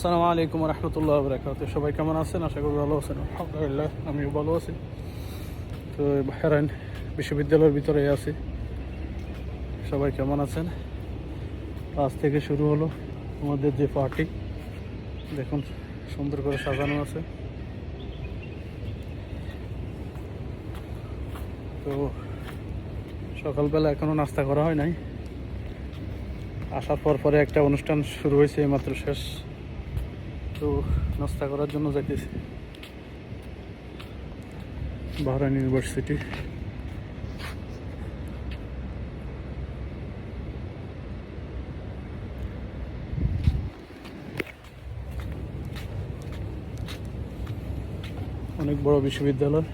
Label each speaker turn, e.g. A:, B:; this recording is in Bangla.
A: আসসালামু আলাইকুম রহমতুল্লাহ বরকাত সবাই কেমন আছেন? আশা করি ভালো আছেন। আলহামদুলিল্লাহ, আমিও ভালো আছি। তো হেরাইন বিশ্ববিদ্যালয়ের ভিতরে আছি। সবাই কেমন আছেন? আজ থেকে শুরু হলো আমাদের যে পার্টি দেখুন, সুন্দর করে সাজানো আছে। তো সকালবেলা এখনও নাস্তা করা হয় নাই। আসার পর পরে একটা অনুষ্ঠান শুরু হয়েছে এইমাত্র শেষ। তো নাস্তা করার জন্য যাইতেছি। Bahrain university. অনেক বড় বিশ্ববিদ্যালয়।